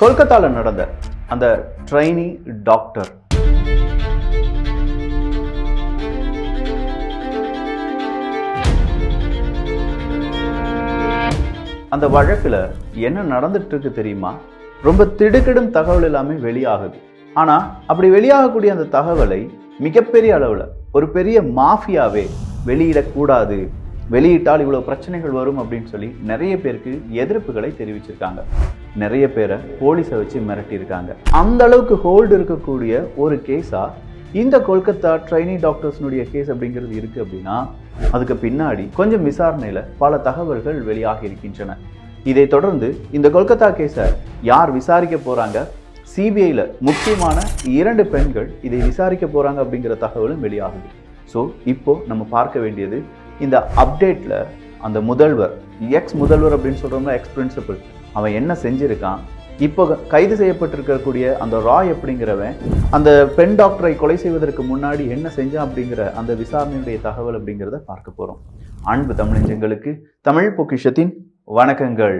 கொல்கத்தாவில் நடந்த அந்த ட்ரைனி டாக்டர். அந்த வழக்கில் என்ன நடந்துட்டு இருக்கு தெரியுமா? ரொம்ப திடுக்கிடும் தகவல் எல்லாமே வெளியாகுது. ஆனால் அப்படி வெளியாகக்கூடிய அந்த தகவலை மிகப்பெரிய அளவில் ஒரு பெரிய மாஃபியாவே வெளியிடக்கூடாது வெளியிட்டால் இவ்வளோ பிரச்சனைகள் வரும் அப்படின்னு சொல்லி நிறைய பேருக்கு எதிர்ப்புகளை தெரிவிச்சிருக்காங்க. நிறைய பேரை போலீஸை வச்சு மிரட்டியிருக்காங்க. அந்த அளவுக்கு ஹோல்டு இருக்கக்கூடிய ஒரு கேஸா இந்த கொல்கத்தா ட்ரைனி டாக்டர்ஸ்னுடைய கேஸ் அப்படிங்கிறது இருக்கு அப்படின்னா அதுக்கு பின்னாடி கொஞ்சம் விசாரணையில பல தகவல்கள் வெளியாகி இருக்கின்றன. இதை தொடர்ந்து இந்த கொல்கத்தா கேஸை யார் விசாரிக்க போறாங்க? சிபிஐல முக்கியமான இரண்டு பெண்கள் இதை விசாரிக்க போறாங்க அப்படிங்கிற தகவலும் வெளியாகுது. ஸோ இப்போ நம்ம பார்க்க வேண்டியது இந்த அப்டேட்டில் அந்த முதல்வர் எக்ஸ் முதல்வர் அப்படின்னு சொல்றோம்னா எக்ஸ் பிரின்சிபல் அவன் என்ன செஞ்சுருக்கான்? இப்போ கைது செய்யப்பட்டிருக்கக்கூடிய அந்த ராய் அப்படிங்கிறவன் அந்த பெண் டாக்டரை கொலை செய்வதற்கு முன்னாடி என்ன செஞ்சான் அப்படிங்கிற அந்த விசாரணையுடைய தகவல் அப்படிங்கிறத பார்க்க போகிறோம் அன்பு தமிழஞ்சங்களுக்கு தமிழ் பொக்கிஷத்தின் வணக்கங்கள்.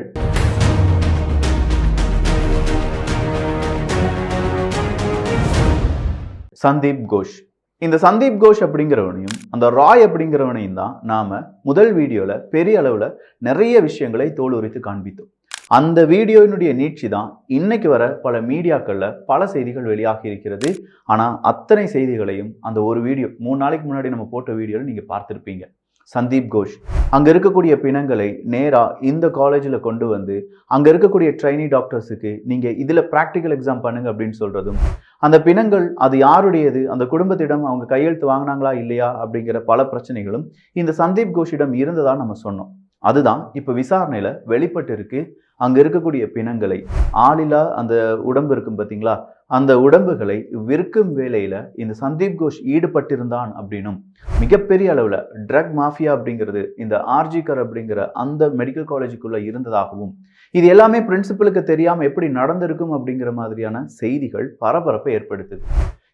சந்தீப் கோஷ். இந்த சந்தீப் கோஷ் அப்படிங்கிறவனையும் அந்த ராய் அப்படிங்கிறவனையும் தான் நாம் முதல் வீடியோவில் பெரிய அளவில் நிறைய விஷயங்களை தோல் உரித்து காண்பித்தோம். அந்த வீடியோவினுடைய நீட்சி தான் இன்னைக்கு வர பல மீடியாக்களில் பல செய்திகள் வெளியாகி இருக்கிறது. ஆனால் அத்தனை செய்திகளையும் அந்த ஒரு வீடியோ மூணு நாளைக்கு முன்னாடி நம்ம போட்ட வீடியோவில் நீங்கள் பார்த்துருப்பீங்க. சந்தீப் கோஷ். அங்கே இருக்கக்கூடிய பிணங்களை நேராக இந்த காலேஜில் கொண்டு வந்து அங்கே இருக்கக்கூடிய ட்ரைனி டாக்டர்ஸுக்கு நீங்கள் இதில் ப்ராக்டிக்கல் எக்ஸாம் பண்ணுங்க அப்படின்னு சொல்கிறதும் அந்த பிணங்கள் அது யாருடையது அந்த குடும்பத்திடம் அவங்க கையெழுத்து வாங்கினாங்களா இல்லையா அப்படிங்கிற பல பிரச்சனைகளும் இந்த சந்தீப் கோஷிடம் இருந்ததாக நம்ம சொன்னோம். அதுதான் இப்போ விசாரணையில் வெளிப்பட்டு இருக்கு அங்கே இருக்கக்கூடிய பிணங்களை ஆளில்லா அந்த உடம்பு இருக்கும் பார்த்தீங்களா அந்த உடம்புகளை விற்கும் வேலையில் இந்த சந்தீப் கோஷ் ஈடுபட்டிருந்தான் அப்படின்னும். மிகப்பெரிய அளவில் ட்ரக் மாஃபியா அப்படிங்கிறது இந்த ஆர்ஜிகர் அப்படிங்கிற அந்த மெடிக்கல் காலேஜுக்குள்ளே இருந்ததாகவும் இது எல்லாமே பிரின்சிபலுக்கு தெரியாமல் எப்படி நடந்திருக்கும் அப்படிங்கிற மாதிரியான செய்திகள் பரபரப்பை ஏற்படுத்துது.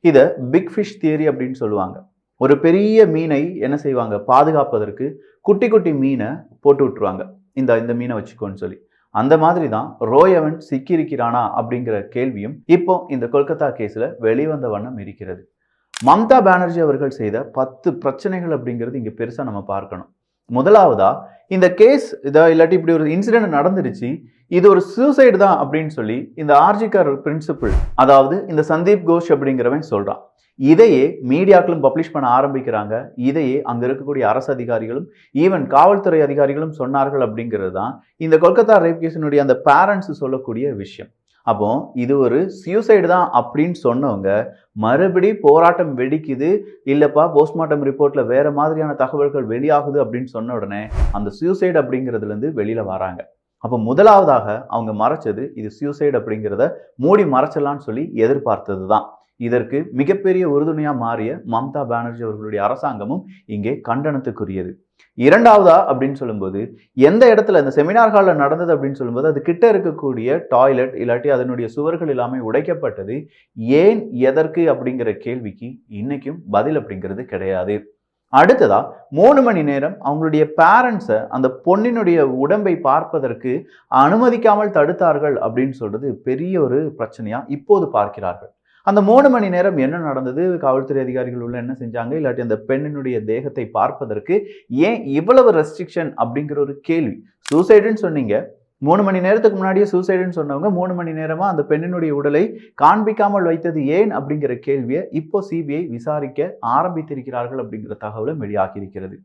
இதை பிக் ஃபிஷ் தியரி அப்படின்னு சொல்லுவாங்க. ஒரு பெரிய மீனை என்ன செய்வாங்க? பாதுகாப்பதற்கு குட்டி குட்டி மீனை போட்டு விட்டுருவாங்க. இந்த இந்த மீனை வச்சுக்கோன்னு சொல்லி. அந்த மாதிரி தான் ரோயவன் சிக்கியிருக்கிறானா அப்படிங்கிற கேள்வியும் இப்போ இந்த கொல்கத்தா கேஸில் வெளிவந்த வண்ணம் இருக்கிறது. மம்தா பானர்ஜி அவர்கள் செய்த பத்து பிரச்சனைகள் அப்படிங்கிறது இங்கே பெருசாக நம்ம பார்க்கணும். முதலாவதா இந்த கேஸ் இதை இல்லாட்டி இப்படி ஒரு இன்சிடென்ட் நடந்துருச்சு இது ஒரு சூசைடு தான் அப்படின்னு சொல்லி இந்த ஆர்ஜிக்கார் பிரின்சிபிள் அதாவது இந்த சந்தீப் கோஷ் அப்படிங்கிறவன் சொல்கிறான் இதையே மீடியாக்களும் பப்ளிஷ் பண்ண ஆரம்பிக்கிறாங்க. இதையே அங்கே இருக்கக்கூடிய அரசு அதிகாரிகளும் ஈவன் காவல்துறை அதிகாரிகளும் சொன்னார்கள் அப்படிங்கிறது தான் இந்த கொல்கத்தா ரேப் கேஸினுடைய அந்த பேரண்ட்ஸ் சொல்லக்கூடிய விஷயம். அப்போ இது ஒரு சியூசைடு தான் அப்படின்னு சொன்னவங்க மறுபடி போராட்டம் வெடிக்குது இல்லைப்பா போஸ்ட்மார்ட்டம் ரிப்போர்ட்ல வேற மாதிரியான தகவல்கள் வெளியாகுது அப்படின்னு சொன்ன உடனே அந்த சியூசைடு அப்படிங்கிறதுல இருந்து வெளியில வராங்க. அப்போ முதலாவதாக அவங்க மறைச்சது இது சியூசைடு அப்படிங்கிறத மூடி மறைச்சலான்னு சொல்லி எதிர்பார்த்தது தான் இதற்கு மிகப்பெரிய உறுதுணையா மாறிய மம்தா பானர்ஜி அவர்களுடைய அரசாங்கமும் இங்கே கண்டனத்துக்குரியது. இரண்டாவதா அப்படின்னு சொல்லும்போது எந்த இடத்துல அந்த செமினார் ஹாலில் நடந்தது அப்படின்னு சொல்லும்போது அது கிட்ட இருக்கக்கூடிய டாய்லெட் இல்லாட்டி அதனுடைய சுவர்கள் எல்லாமே உடைக்கப்பட்டது ஏன் எதற்கு அப்படிங்கிற கேள்விக்கு இன்னைக்கும் பதில் அப்படிங்கிறது கிடையாது. அடுத்ததா மூணு மணி நேரம் அவங்களுடைய பேரண்ட்ஸை அந்த பொண்ணினுடைய உடம்பை பார்ப்பதற்கு அனுமதிக்காமல் தடுத்தார்கள் அப்படின்னு சொல்றது பெரிய ஒரு பிரச்சனையா இப்போது பார்க்கிறார்கள். அந்த மூணு மணி நேரம் என்ன நடந்தது? காவல்துறை அதிகாரிகள் உள்ள என்ன செஞ்சாங்க? இல்லாட்டி அந்த பெண்ணினுடைய தேகத்தை பார்ப்பதற்கு ஏன் இவ்வளவு ரெஸ்ட்ரிக்ஷன் அப்படிங்கிற ஒரு கேள்வி. சூசைடுன்னு சொன்னீங்க. மூணு மணி நேரத்துக்கு முன்னாடியே சூசைடுன்னு சொன்னவங்க மூணு மணி நேரமா அந்த பெண்ணினுடைய உடலை காண்பிக்காமல் வைத்தது ஏன் அப்படிங்கிற கேள்வியை இப்போ சிபிஐ விசாரிக்க ஆரம்பித்திருக்கிறார்கள் அப்படிங்கிற தகவலும் வெளியாகியிருக்கிறது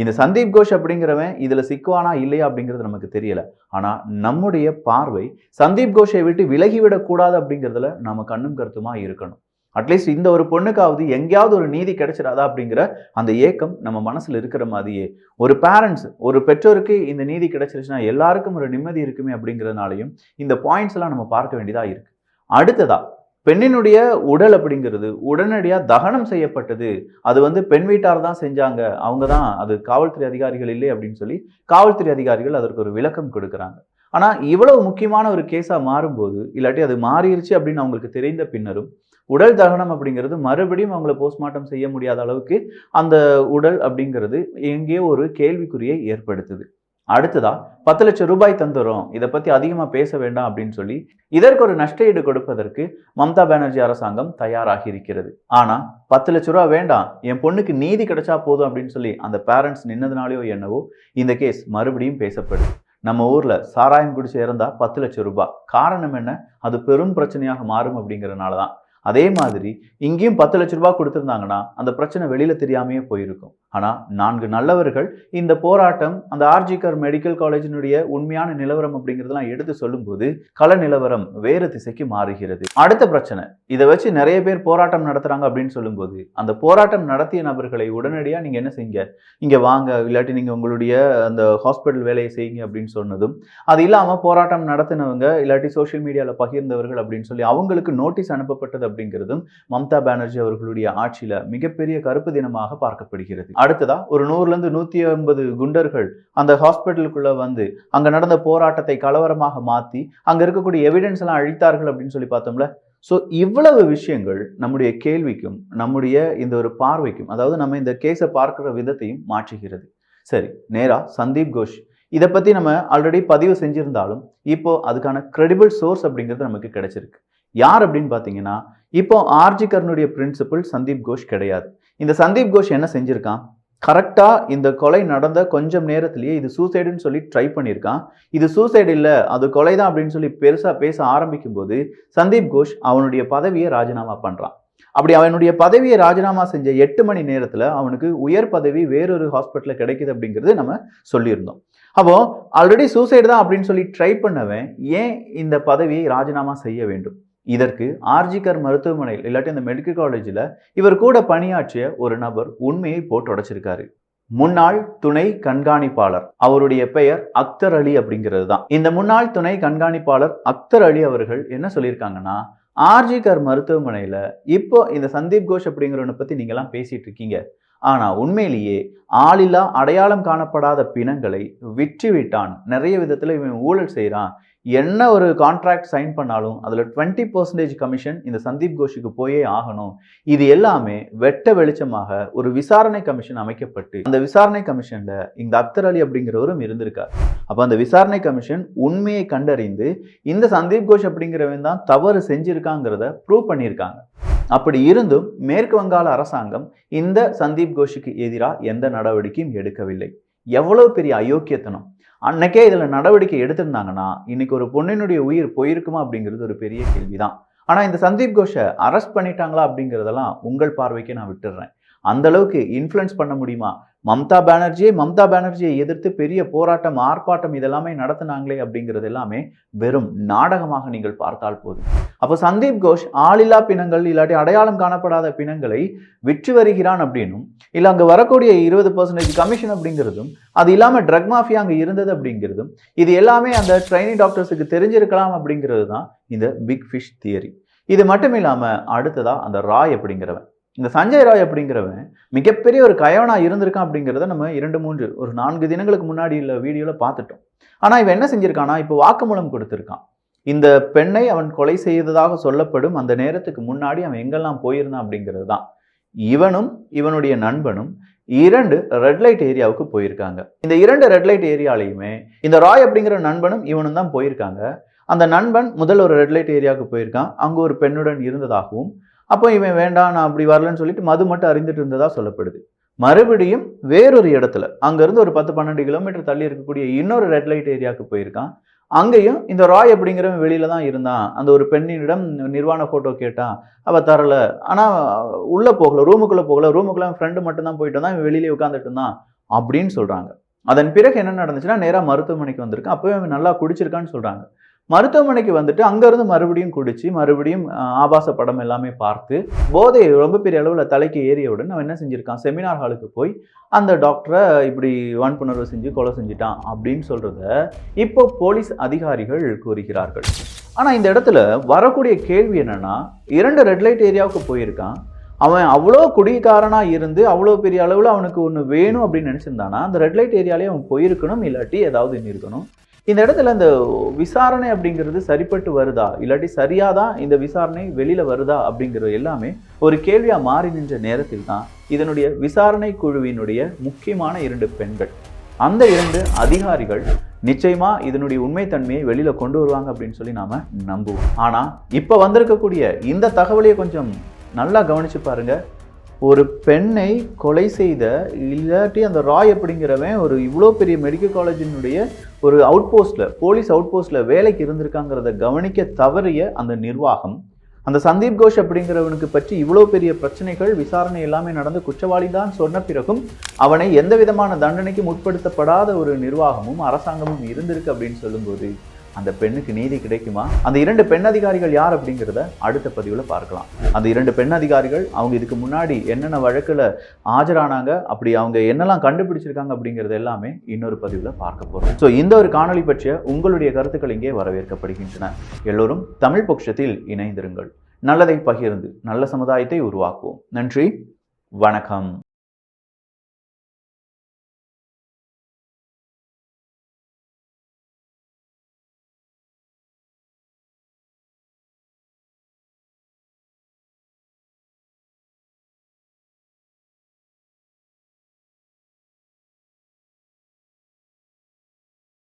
இந்த சந்தீப் கோஷ் அப்படிங்கிறவன் இதில் சிக்குவானா இல்லையா அப்படிங்கிறது நமக்கு தெரியல. ஆனால் நம்முடைய பார்வை சந்தீப் கோஷை விட்டு விலகிவிடக்கூடாது அப்படிங்கிறதுல நம்ம கண்ணும் கருத்துமா இருக்கணும். அட்லீஸ்ட் இந்த ஒரு பொண்ணுக்காவது எங்கேயாவது ஒரு நீதி கிடைச்சிடாதா அப்படிங்கிற அந்த ஏக்கம் நம்ம மனசில் இருக்கிற மாதிரியே. ஒரு பேரண்ட்ஸ் ஒரு பெற்றோருக்கு இந்த நீதி கிடைச்சிருச்சுன்னா எல்லாருக்கும் ஒரு நிம்மதி இருக்குமே அப்படிங்கிறதுனாலையும் இந்த பாயிண்ட்ஸ் எல்லாம் நம்ம பார்க்க வேண்டியதாக இருக்கு. அடுத்ததா பெண்ணினுடைய உடல் அப்படிங்கிறது உடனடியாக தகனம் செய்யப்பட்டது. அது வந்து பெண் வீட்டார் தான் செஞ்சாங்க. அவங்க தான் அது காவல்துறை அதிகாரிகள் இல்லை அப்படின்னு சொல்லி காவல்துறை அதிகாரிகள் அதற்கு ஒரு விளக்கம் கொடுக்குறாங்க. ஆனால் இவ்வளவு முக்கியமான ஒரு கேஸாக மாறும்போது இல்லாட்டி அது மாறிடுச்சு அப்படின்னு அவங்களுக்கு தெரிந்த பின்னரும் உடல் தகனம் அப்படிங்கிறது மறுபடியும் அவங்கள போஸ்ட்மார்ட்டம் செய்ய முடியாத அளவுக்கு அந்த உடல் அப்படிங்கிறது எங்கேயோ ஒரு கேள்விக்குறியை ஏற்படுத்துது. அடுத்ததா பத்து லட்சம் ரூபாய் தந்துரும் இதை பத்தி அதிகமா பேச வேண்டாம் அப்படின்னு சொல்லி இதற்கு ஒரு நஷ்டஈடு கொடுப்பதற்கு மம்தா பானர்ஜி அரசாங்கம் தயாராகி இருக்கிறது ஆனா பத்து லட்ச ரூபா வேண்டாம் என் பொண்ணுக்கு நீதி கிடைச்சா போதும் அப்படின்னு சொல்லி அந்த பேரண்ட்ஸ் நின்னதுனாலயோ என்னவோ இந்த கேஸ் மறுபடியும் பேசப்படுது நம்ம ஊர்ல சாராயம் குடிச்சு இறந்தா பத்து லட்சம் ரூபாய். காரணம் என்ன? அது பெரும் பிரச்சனையாக மாறும் அப்படிங்கறதுனால தான் அதே மாதிரி இங்கேயும் பத்து லட்ச ரூபாய் கொடுத்துருந்தாங்கன்னா அந்த பிரச்சனை வெளியில தெரியாமையே போயிருக்கும். ஆனா நான்கு நல்லவர்கள் இந்த போராட்டம் அந்த ஆர்ஜிகர் மெடிக்கல் காலேஜினுடைய உண்மையான நிலவரம் அப்படிங்கிறதெல்லாம் எடுத்து சொல்லும்போது கள நிலவரம் வேறு திசைக்கு மாறுகிறது. அடுத்த பிரச்சனை இதை வச்சு நிறைய பேர் போராட்டம் நடத்துறாங்க அப்படின்னு சொல்லும்போது அந்த போராட்டம் நடத்திய நபர்களை உடனடியா நீங்க என்ன செய்யுங்க? இங்க வாங்க இல்லாட்டி நீங்க உங்களுடைய அந்த ஹாஸ்பிட்டல் வேலையை செய்யுங்க அப்படின்னு சொன்னதும் அது இல்லாம போராட்டம் நடத்தினவங்க இல்லாட்டி சோஷியல் மீடியால பகிர்ந்தவர்கள் அப்படின்னு சொல்லி அவங்களுக்கு நோட்டீஸ் அனுப்பப்பட்டது அப்படிங்கிறதும் மம்தா பானர்ஜி அவர்களுடைய ஆட்சியில மிகப்பெரிய கருப்பு தினமாக பார்க்கப்படுகிறது. அடுத்ததா ஒரு நூறுல இருந்து நூத்தி ஐம்பது குண்டர்கள் அந்த ஹாஸ்பிட்டலுக்குள்ள வந்து அங்க நடந்த போராட்டத்தை கலவரமாக மாத்தி அங்க இருக்கக்கூடிய எவிடன்ஸ் எல்லாம் அழித்தார்கள் அப்படின்னு சொல்லி பார்த்தோம்ல. ஸோ இவ்வளவு விஷயங்கள் நம்முடைய கேள்விக்கும் நம்முடைய இந்த ஒரு பார்வைக்கும் அதாவது நம்ம இந்த கேஸை பார்க்கிற விதத்தையும் மாற்றுகிறது. சரி நேரா சந்தீப் கோஷ். இதை பத்தி நம்ம ஆல்ரெடி பதிவு செஞ்சிருந்தாலும் இப்போ அதுக்கான கிரெடிபிள் சோர்ஸ் அப்படிங்கிறது நமக்கு கிடைச்சிருக்கு. யார் அப்படின்னு பார்த்தீங்கன்னா இப்போ ஆர்ஜிகர்னுடைய பிரின்சிபல் சந்தீப் கோஷ் கிடையாது. இந்த சந்தீப் கோஷ் என்ன செஞ்சிருக்கான்? கரெக்டாக இந்த கொலை நடந்த கொஞ்சம் நேரத்திலேயே இது சூசைடுன்னு சொல்லி ட்ரை பண்ணியிருக்கான் இது சூசைடு இல்லை அது கொலை தான் அப்படின்னு சொல்லி பெருசாக பேச ஆரம்பிக்கும் போது சந்தீப் கோஷ் அவனுடைய பதவியை ராஜினாமா பண்ணுறான் அப்படி அவனுடைய பதவியை ராஜினாமா செஞ்ச எட்டு மணி நேரத்தில் அவனுக்கு உயர் பதவி வேறொரு ஹாஸ்பிட்டலில் கிடைக்குது அப்படிங்கிறது நம்ம சொல்லியிருந்தோம். அப்போ ஆல்ரெடி சூசைடு தான் அப்படின்னு சொல்லி ட்ரை பண்ணவன் ஏன் இந்த பதவியை ராஜினாமா செய்ய வேண்டும்? இதற்கு ஆர்ஜிகர் மருத்துவமனையில் இல்லாட்டி இந்த மெடிக்கல் காலேஜில் இவர் கூட பணியாற்றிய ஒரு நபர் உண்மையை போட்டு உடைச்சிருக்காரு. முன்னாள் துணை கண்காணிப்பாளர். அவருடைய பெயர் அக்தர் அலி அப்படிங்கிறது தான். இந்த முன்னாள் துணை கண்காணிப்பாளர் அக்தர் அலி அவர்கள் என்ன சொல்லியிருக்காங்கன்னா ஆர்ஜிகர் மருத்துவமனையில் இப்போ இந்த சந்தீப் கோஷ் அப்படிங்கிறவனை பற்றி நீங்களாம் பேசிட்டு இருக்கீங்க. ஆனால் உண்மையிலேயே ஆளில்லா அடையாளம் காணப்படாத பிணங்களை விற்று விட்டான் நிறைய விதத்தில் இவன் ஊழல் செய்கிறான் என்ன ஒரு கான்ட்ராக்ட் சைன் பண்ணாலும் அதில் டுவெண்ட்டி பர்சன்டேஜ் கமிஷன் இந்த சந்தீப் கோஷுக்கு போயே ஆகணும். இது எல்லாமே வெட்ட வெளிச்சமாக ஒரு விசாரணை கமிஷன் அமைக்கப்பட்டு அந்த விசாரணை கமிஷனில் இந்த அக்தர் அலி அப்படிங்கிறவரும் இருந்திருக்கார். அப்போ அந்த விசாரணை கமிஷன் உண்மையை கண்டறிந்து இந்த சந்தீப் கோஷ் அப்படிங்கிறவன் தான் தவறு செஞ்சுருக்காங்கிறத ப்ரூவ் பண்ணியிருக்காங்க. அப்படி இருந்தும் மேற்கு வங்காள அரசாங்கம் இந்த சந்தீப் கோஷுக்கு எதிராக எந்த நடவடிக்கையும் எடுக்கவில்லை. எவ்வளவு பெரிய அயோக்கியத்தனம். அன்னைக்கே இதில் நடவடிக்கை எடுத்திருந்தாங்கன்னா இன்னைக்கு ஒரு பொண்ணினுடைய உயிர் போயிருக்குமா அப்படிங்கிறது ஒரு பெரிய கேள்விதான். ஆனால் இந்த சந்தீப் கோஷை அரெஸ்ட் பண்ணிட்டாங்களா அப்படிங்கிறதெல்லாம் உங்கள் பார்வைக்கு நான் விட்டுடுறேன். அந்த அளவுக்கு இன்ஃப்ளூயன்ஸ் பண்ண முடியுமா? மம்தா பானர்ஜியை மம்தா பானர்ஜியை எதிர்த்து பெரிய போராட்டம் ஆர்ப்பாட்டம் இதெல்லாமே நடத்தினாங்களே அப்படிங்கிறது எல்லாமே வெறும் நாடகமாக நீங்கள் பார்த்தால் போதும். அப்போ சந்தீப் கோஷ் ஆளில்லா பிணங்கள் இல்லாட்டி அடையாளம் காணப்படாத பிணங்களை விற்று வருகிறான் அப்படின்னும் இல்லை அங்கே வரக்கூடிய இருபது பர்சன்டேஜ் கமிஷன் அப்படிங்கிறதும் அது இல்லாமல் ட்ரக் மாஃபியா அங்கே இருந்தது அப்படிங்கிறதும் இது எல்லாமே அந்த ட்ரைனிங் டாக்டர்ஸுக்கு தெரிஞ்சிருக்கலாம் அப்படிங்கிறது தான் இந்த பிக் ஃபிஷ் தியரி இது மட்டும் இல்லாமல் அடுத்ததா அந்த ராய் அப்படிங்கிறவன். இந்த சஞ்சய் ராய் அப்படிங்கிறவன் மிகப்பெரிய ஒரு கயவனாக இருந்திருக்கான் அப்படிங்கிறத நம்ம இரண்டு மூன்று ஒரு நான்கு தினங்களுக்கு முன்னாடி உள்ள வீடியோவில் பார்த்துட்டோம். ஆனால் இவன் என்ன செஞ்சிருக்கானா இப்போ வாக்குமூலம் கொடுத்துருக்கான். இந்த பெண்ணை அவன் கொலை செய்ததாக சொல்லப்படும் அந்த நேரத்துக்கு முன்னாடி அவன் எங்கெல்லாம் போயிருந்தான் அப்படிங்கிறது தான் இவனும் இவனுடைய நண்பனும் இரண்டு ரெட் லைட் ஏரியாவுக்கு போயிருக்காங்க. இந்த இரண்டு ரெட் லைட் ஏரியாலையுமே இந்த ராய் அப்படிங்கிற நண்பனும் இவனும் தான் போயிருக்காங்க. அந்த நண்பன் முதல் ஒரு ரெட் லைட் ஏரியாவுக்கு போயிருக்கான். அங்கே ஒரு பெண்ணுடன் இருந்ததாகவும் அப்போ இவன் வேண்டாம் நான் அப்படி வரலன்னு சொல்லிட்டு மது மட்டும் அறிந்துட்டு இருந்ததா சொல்லப்படுது. மறுபடியும் வேறொரு இடத்துல அங்கேருந்து ஒரு பத்து பன்னெண்டு கிலோமீட்டர் தள்ளி இருக்கக்கூடிய இன்னொரு ரெட் லைட் ஏரியாவுக்கு போயிருக்கான். அங்கேயும் இந்த ராய் அப்படிங்கிறவன் வெளியில தான் இருந்தான். அந்த ஒரு பெண்ணினிடம் நிர்வாண ஃபோட்டோ கேட்டான். அவள் தரல. ஆனால் உள்ளே போகல ரூமுக்குள்ளே போகல. ரூமுக்குள்ளே ஃப்ரெண்டு மட்டும் தான் போயிட்டு தான் இவன் வெளியிலே உட்காந்துட்டு இருந்தான் அப்படின்னு சொல்கிறாங்க அதன் பிறகு என்ன நடந்துச்சுன்னா நேராக மருத்துவமனைக்கு வந்திருக்கான். அப்போவே அவன் நல்லா குடிச்சிருக்கான்னு சொல்கிறாங்க மருத்துவமனைக்கு வந்துட்டு அங்கேருந்து மறுபடியும் குடிச்சு மறுபடியும் ஆபாச படம் எல்லாமே பார்த்து போதை ரொம்ப பெரிய அளவில் தலைக்கு ஏறியவுடன் அவன் என்ன செஞ்சுருக்கான்? செமினார் ஹாலுக்கு போய் அந்த டாக்டரை இப்படி வன்புணர்வு செஞ்சு கொலை செஞ்சிட்டான் அப்படின்னு சொல்கிறத இப்போ போலீஸ் அதிகாரிகள் கூறுகிறார்கள். ஆனால் இந்த இடத்துல வரக்கூடிய கேள்வி என்னென்னா இரண்டு ரெட் லைட் ஏரியாவுக்கு போயிருக்கான். அவன் அவ்வளோ குடிகாரனாக இருந்து அவ்வளோ பெரிய அளவில் அவனுக்கு ஒன்று வேணும் அப்படின்னு நினச்சிருந்தானா அந்த ரெட் லைட் ஏரியாலே அவன் போயிருக்கணும் இல்லாட்டி ஏதாவது இருக்கணும். இந்த இடத்துல இந்த விசாரணை அப்படிங்கிறது சரிப்பட்டு வருதா? இல்லாட்டி சரியாதான் இந்த விசாரணை வெளியில வருதா அப்படிங்கிறது எல்லாமே ஒரு கேள்வியா மாறி நின்ற நேரத்தில் தான் இதனுடைய விசாரணை குழுவினுடைய முக்கியமான இரண்டு பெண்கள். அந்த இரண்டு அதிகாரிகள் நிச்சயமா இதனுடைய உண்மைத்தன்மையை வெளியில கொண்டு வருவாங்க அப்படின்னு சொல்லி நாம நம்புவோம். ஆனா இப்ப வந்திருக்கக்கூடிய இந்த தகவலையை கொஞ்சம் நல்லா கவனிச்சு பாருங்க. ஒரு பெண்ணை கொலை செய்த இல்லாட்டி அந்த ராய் அப்படிங்கிறவன் ஒரு இவ்வளோ பெரிய மெடிக்கல் காலேஜினுடைய ஒரு அவுட் போஸ்ட்ல போலீஸ் அவுட் போஸ்ட்ல வேலைக்கு இருந்திருக்காங்கிறத கவனிக்க தவறிய அந்த நிர்வாகம் அந்த சந்தீப் கோஷ் அப்படிங்கிறவனுக்கு பற்றி இவ்வளோ பெரிய பிரச்சனைகள் விசாரணை எல்லாமே நடந்து குற்றவாளி தான் சொன்ன பிறகும் அவனை எந்த விதமான தண்டனைக்கும் உட்படுத்தப்படாத ஒரு நிர்வாகமும் அரசாங்கமும் இருந்திருக்கு அப்படின்னு சொல்லும்போது அந்த பெண்ணுக்கு நீதி கிடைக்குமா? அந்த இரண்டு பெண் அதிகாரிகள் யார் அப்படிங்கிறத அடுத்த பதிவில் பார்க்கலாம். அந்த இரண்டு பெண் அதிகாரிகள் அவங்க இதுக்கு முன்னாடி என்னென்ன வழக்கில் ஆஜரானாங்க அப்படி அவங்க என்னெல்லாம் கண்டுபிடிச்சிருக்காங்க அப்படிங்கிறது எல்லாமே இன்னொரு பதிவில் பார்க்க போகிறோம் ஸோ இந்த ஒரு காணொளி பற்றிய உங்களுடைய கருத்துக்கள் இங்கே வரவேற்கப்படுகின்றன. எல்லோரும் தமிழ் பட்சத்தில் இணைந்திருங்கள். நல்லதை பகிர்ந்து நல்ல சமுதாயத்தை உருவாக்குவோம். நன்றி. வணக்கம்.